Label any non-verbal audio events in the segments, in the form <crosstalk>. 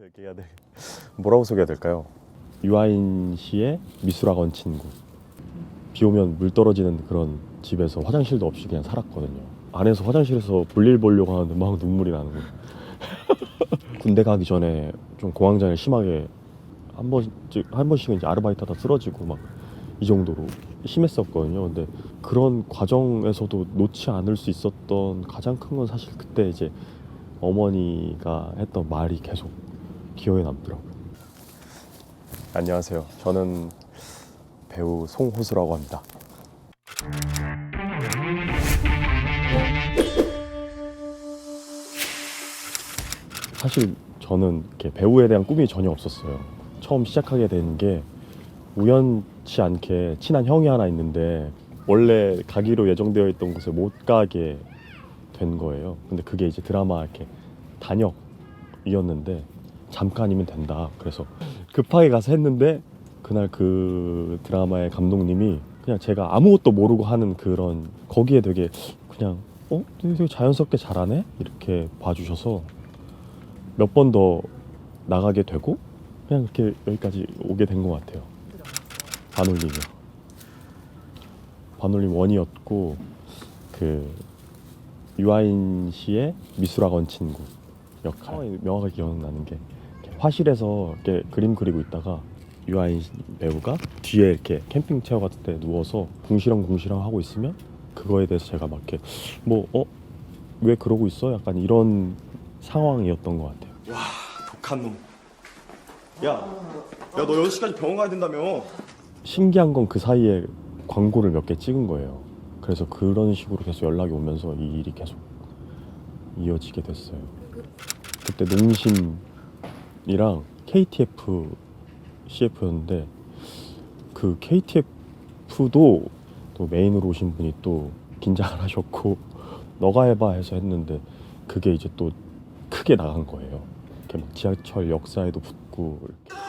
얘기해야 돼. 뭐라고 소개해야 될까요? 유아인 씨의 미술학원 친구. 비 오면 물 떨어지는 그런 집에서 화장실도 없이 그냥 살았거든요. 안에서 화장실에서 볼일 보려고 하는데 막 눈물이 나는 거예요. <laughs> 군대 가기 전에 좀 공황장애 심하게 한 번씩 한 번씩은 이제 아르바이트하다 쓰러지고 막 이 정도로 심했었거든요. 근데 그런 과정에서도 놓지 않을 수 있었던 가장 큰 건 사실 그때 이제 어머니가 했던 말이 계속 기억에 남더라고요. 안녕하세요. 저는 배우 송호수라고 합니다. 사실 저는 배우에 대한 꿈이 전혀 없었어요. 처음 시작하게 된 게 우연치 않게 친한 형이 하나 있는데 원래 가기로 예정되어 있던 곳에 못 가게 된 거예요. 근데 그게 이제 드라마 이렇게 단역이었는데 잠깐이면 된다. 그래서 급하게 가서 했는데 그날 그 드라마의 감독님이 그냥 제가 아무것도 모르고 하는 그런 거기에 되게 그냥 어 되게 자연스럽게 잘하네 이렇게 봐주셔서 몇 번 더 나가게 되고 그냥 이렇게 여기까지 오게 된 것 같아요. 반올림이요. 반올림 원이었고 그 유아인 씨의 미술학원 친구 역할 상황이 명확하게 기억나는 게 화실에서 이렇게 그림 그리고 있다가 유아인 배우가 뒤에 이렇게 캠핑 체어 같은 데 누워서 궁시렁 궁시렁 하고 있으면 그거에 대해서 제가 막 이렇게 뭐 어 왜 그러고 있어? 약간 이런 상황이었던 것 같아요. 와 독한 놈. 야, 야너 6시까지 병원 가야 된다며. 신기한 건 그 사이에 광고를 몇 개 찍은 거예요. 그래서 그런 식으로 계속 연락이 오면서 이 일이 계속 이어지게 됐어요. 그때 농심 이랑 KTF CF였는데 그 KTF도 또 메인으로 오신 분이 또 긴장을 <laughs> 하셨고 너가 해봐 해서 했는데 그게 이제 또 크게 나간 거예요. 이렇게 막 지하철 역사에도 붙고 이렇게.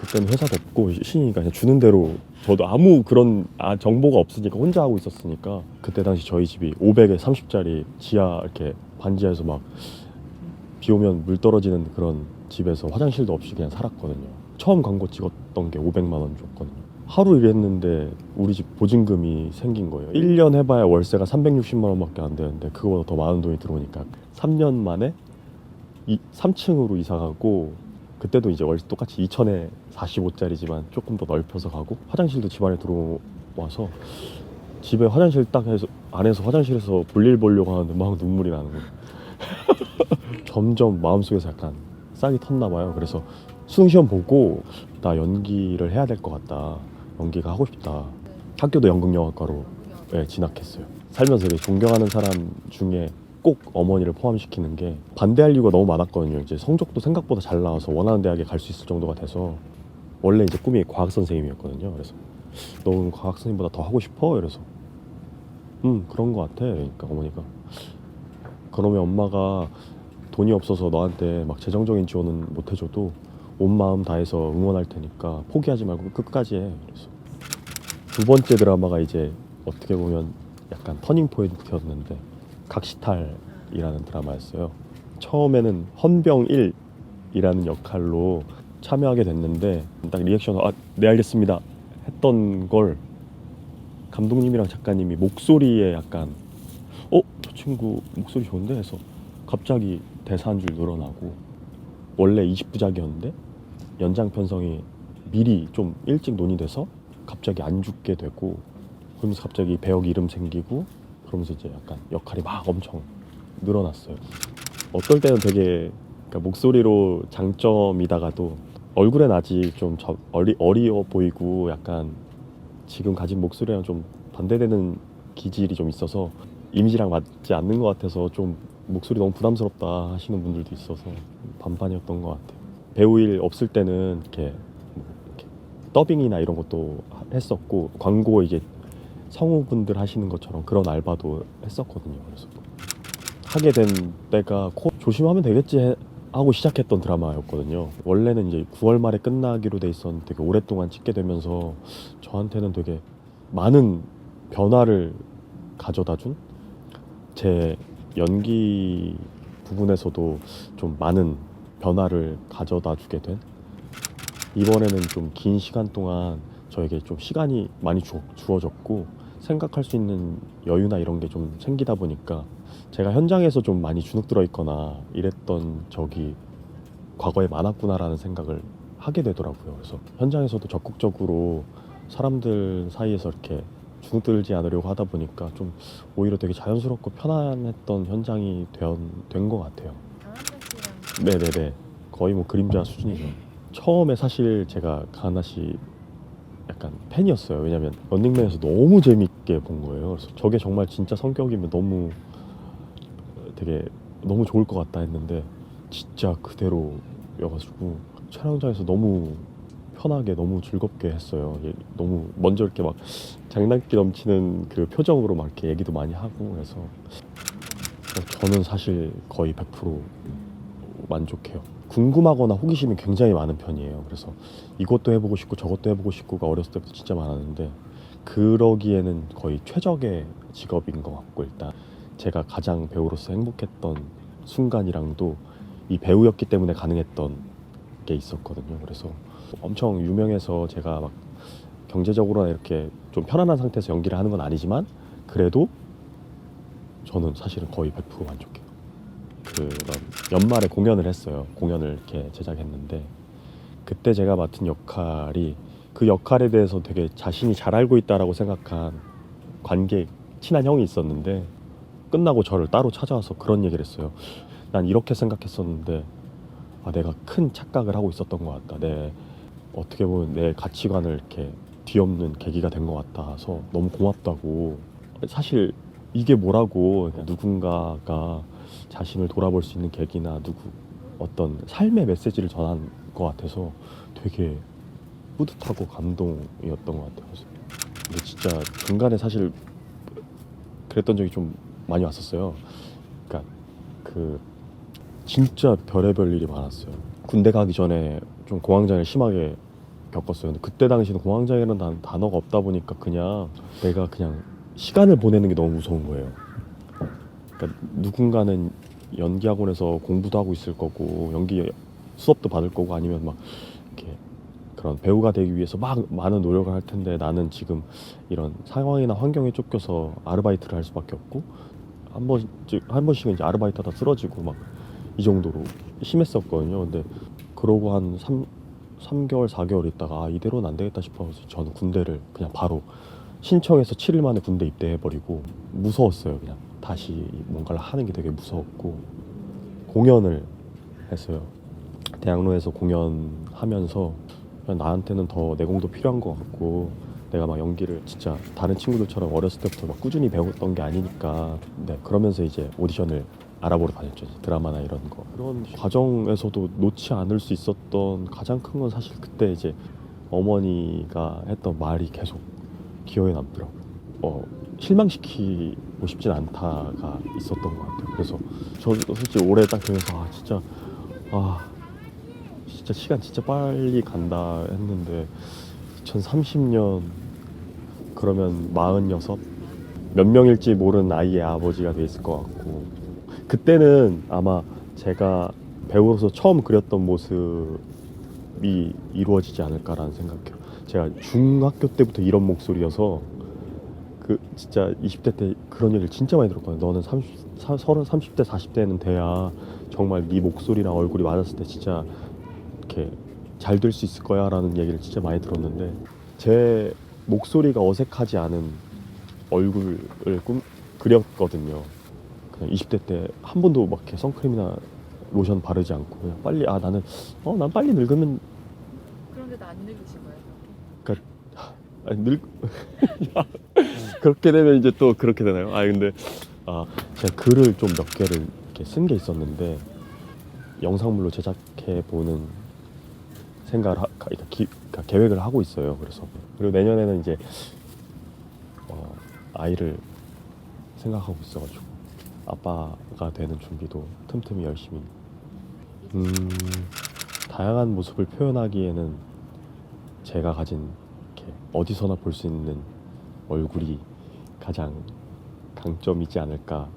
그때는 회사도 없고 신이니까 그냥 주는 대로 저도 아무 그런 아, 정보가 없으니까 혼자 하고 있었으니까 그때 당시 저희 집이 500에 30짜리 지하 이렇게 반지하에서 막 비 오면 물 떨어지는 그런 집에서 화장실도 없이 그냥 살았거든요. 처음 광고 찍었던 게 500만 원 줬거든요. 하루 일했는데 우리 집 보증금이 생긴 거예요. 1년 해봐야 월세가 360만 원밖에 안 되는데 그거보다 더 많은 돈이 들어오니까 3년 만에 이 3층으로 이사 가고 그때도 이제 월세 똑같이 2천에 45짜리지만 조금 더 넓혀서 가고 화장실도 집 안에 들어와서 집에 화장실 딱 해서 안에서 화장실에서 볼일 보려고 하는데 막 눈물이 나는 거예요. <laughs> 점점 마음속에서 약간 싹이 텄나 봐요. 그래서 수능 시험 보고 나 연기를 해야 될 것 같다. 연기가 하고 싶다. 학교도 연극영화과로 네, 진학했어요. 살면서 존경하는 사람 중에 꼭 어머니를 포함시키는 게 반대할 이유가 너무 많았거든요. 이제 성적도 생각보다 잘 나와서 원하는 대학에 갈 수 있을 정도가 돼서 원래 이제 꿈이 과학 선생님이었거든요. 그래서 너는 과학 선생님보다 더 하고 싶어? 이래서 음 그런 것 같아. 그러니까 어머니가 그러면 엄마가 돈이 없어서 너한테 막 재정적인 지원은 못 해줘도 온 마음 다해서 응원할 테니까 포기하지 말고 끝까지 해. 그래서 두 번째 드라마가 이제 어떻게 보면 약간 터닝 포인트였는데 각시탈이라는 드라마였어요. 처음에는 헌병 1이라는 역할로 참여하게 됐는데 딱 리액션 아네 알겠습니다 했던 걸 감독님이랑 작가님이 목소리에 약간 어 저 친구 목소리 좋은데 해서 갑자기 대사 한 줄 늘어나고 원래 20부작이었는데 연장 편성이 미리 좀 일찍 논의돼서 갑자기 안 죽게 되고 그러면서 갑자기 배역 이름 생기고 그러면서 이제 약간 역할이 막 엄청 늘어났어요. 어떨 때는 되게 그러니까 목소리로 장점이다가도 얼굴엔 아직 좀 저- 어리, 어리어 보이고 약간 지금 가진 목소리랑 좀 반대되는 기질이 좀 있어서 이미지랑 맞지 않는 것 같아서 좀 목소리 너무 부담스럽다 하시는 분들도 있어서 반반이었던 것 같아요. 배우 일 없을 때는 이렇게, 뭐 이렇게 더빙이나 이런 것도 했었고 광고 이제 성우분들 하시는 것처럼 그런 알바도 했었거든요. 그래서 하게 된 때가 코 조심하면 되겠지 해- 하고 시작했던 드라마였거든요. 원래는 이제 9월 말에 끝나기로 돼 있었는데 되게 오랫동안 찍게 되면서 저한테는 되게 많은 변화를 가져다 준 제 연기 부분에서도 좀 많은 변화를 가져다 주게 된 이번에는 좀 긴 시간 동안 저에게 좀 시간이 많이 주, 주어졌고 생각할 수 있는 여유나 이런 게 좀 생기다 보니까 제가 현장에서 좀 많이 주눅 들어 있거나 이랬던 적이 과거에 많았구나라는 생각을 하게 되더라고요. 그래서 현장에서도 적극적으로 사람들 사이에서 이렇게 주눅 들지 않으려고 하다 보니까 좀 오히려 되게 자연스럽고 편안했던 현장이 된 것 같아요. 네네네. 거의 뭐 그림자 수준이죠. 처음에 사실 제가 가나 씨 약간 팬이었어요. 왜냐면 런닝맨에서 너무 재밌게 본 거예요. 그래서 저게 정말 진짜 성격이면 너무 되게 너무 좋을 것 같다 했는데 진짜 그대로여가지고 촬영장에서 너무 편하게 너무 즐겁게 했어요. 얘- 너무 먼저 이렇게 막 장난기 넘치는 그 표정으로 막 이렇게 얘기도 많이 하고 그래서 저는 사실 거의 100% 만족해요. 궁금하거나 호기심이 굉장히 많은 편이에요. 그래서 이것도 해보고 싶고 저것도 해보고 싶고가 어렸을 때부터 진짜 많았는데 그러기에는 거의 최적의 직업인 것 같고 일단 제가 가장 배우로서 행복했던 순간이랑도 이 배우였기 때문에 가능했던 게 있었거든요. 그래서 엄청 유명해서 제가 막 경제적으로나 이렇게 좀 편안한 상태에서 연기를 하는 건 아니지만 그래도 저는 사실은 거의 100% 만족해요. 그런 연말에 공연을 했어요. 공연을 이렇게 제작했는데 그때 제가 맡은 역할이 그 역할에 대해서 되게 자신이 잘 알고 있다라고 생각한 관객 친한 형이 있었는데 끝나고 저를 따로 찾아와서 그런 얘기를 했어요. 난 이렇게 생각했었는데 아, 내가 큰 착각을 하고 있었던 것 같다. 내 어떻게 보면 내 가치관을 이렇게 뒤엎는 계기가 된 것 같아서 너무 고맙다고. 사실 이게 뭐라고 누군가가 자신을 돌아볼 수 있는 계기나 누구 어떤 삶의 메시지를 전한 것 같아서 되게 뿌듯하고 감동이었던 것 같아요. 근데 진짜 중간에 사실 그랬던 적이 좀 많이 왔었어요. 그러니까 그 진짜 별의별 일이 많았어요. 군대 가기 전에 좀 공황장애를 심하게 겪었어요. 근데 그때 당시는 공황장애라는 단- 단어가 없다 보니까 그냥 내가 그냥 시간을 보내는 게 너무 무서운 거예요. 그러니까 누군가는 연기 학원에서 공부도 하고 있을 거고 연기 수업도 받을 거고 아니면 막 이렇게 그런 배우가 되기 위해서 막 많은 노력을 할 텐데 나는 지금 이런 상황이나 환경에 쫓겨서 아르바이트를 할 수밖에 없고 한 번씩 한 번씩은 이제 아르바이트 하다 쓰러지고 막 이 정도로 심했었거든요. 근데 그러고 한 3, 3개월, 4개월 있다가 아, 이대로는 안 되겠다 싶어서 저는 군대를 그냥 바로 신청해서 7일 만에 군대 입대해버리고 무서웠어요. 그냥 다시 뭔가를 하는 게 되게 무서웠고 공연을 했어요. 대학로에서 공연하면서 나한테는 더 내공도 필요한 것 같고 내가 막 연기를 진짜 다른 친구들처럼 어렸을 때부터 막 꾸준히 배웠던 게 아니니까 네 그러면서 이제 오디션을 알아보러 다녔죠 드라마나 이런 거. 그런 과정에서도 놓지 않을 수 있었던 가장 큰 건 사실 그때 이제 어머니가 했던 말이 계속 기억에 남더라고요. 어, 실망시키고 싶진 않다가 있었던 것 같아요. 그래서 저도 솔직히 올해 딱 되면서 아 진짜 아 진짜 시간 진짜 빨리 간다 했는데 2030년 그러면 46? 몇 명일지 모르는 아이의 아버지가 돼 있을 것 같고 그때는 아마 제가 배우로서 처음 그렸던 모습이 이루어지지 않을까라는 생각해요. 제가 중학교 때부터 이런 목소리여서 그 진짜 20대 때 그런 얘기를 진짜 많이 들었거든요. 너는 30, 30, 30대, 40대는 돼야 정말 네 목소리랑 얼굴이 맞았을 때 진짜 이렇게 잘 될 수 있을 거야 라는 얘기를 진짜 많이 들었는데 제 목소리가 어색하지 않은 얼굴을 꿈 그렸거든요. 그냥 20대 때 한 번도 막 이렇게 선크림이나 로션 바르지 않고 그냥 빨리 아 나는 어 난 빨리 늙으면 그런데도 안 늙으신 거예요? 아니, 늙 <laughs> 그렇게 되면 이제 또 그렇게 되나요? 아 근데 아 제가 글을 좀 몇 개를 이렇게 쓴 게 있었는데 영상물로 제작해 보는 생각을 하, 그러니까 기, 그러니까 계획을 하고 있어요. 그래서 그리고 내년에는 이제 어, 아이를 생각하고 있어가지고 아빠가 되는 준비도 틈틈이 열심히. 음, 다양한 모습을 표현하기에는 제가 가진 이렇게 어디서나 볼 수 있는 얼굴이 가장 강점이지 않을까.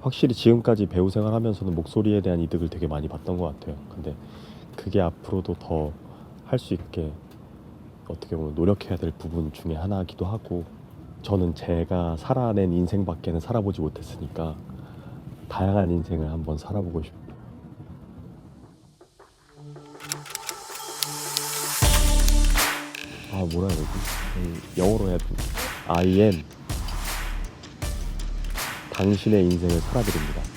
확실히 지금까지 배우 생활하면서는 목소리에 대한 이득을 되게 많이 봤던 것 같아요. 근데 그게 앞으로도 더 할 수 있게 어떻게 보면 노력해야 될 부분 중에 하나이기도 하고 저는 제가 살아낸 인생밖에는 살아보지 못했으니까 다양한 인생을 한번 살아보고 싶어요. 아 뭐라 해야 되지? 음, 영어로 해야 되나? I am 당신의 인생을 살아드립니다.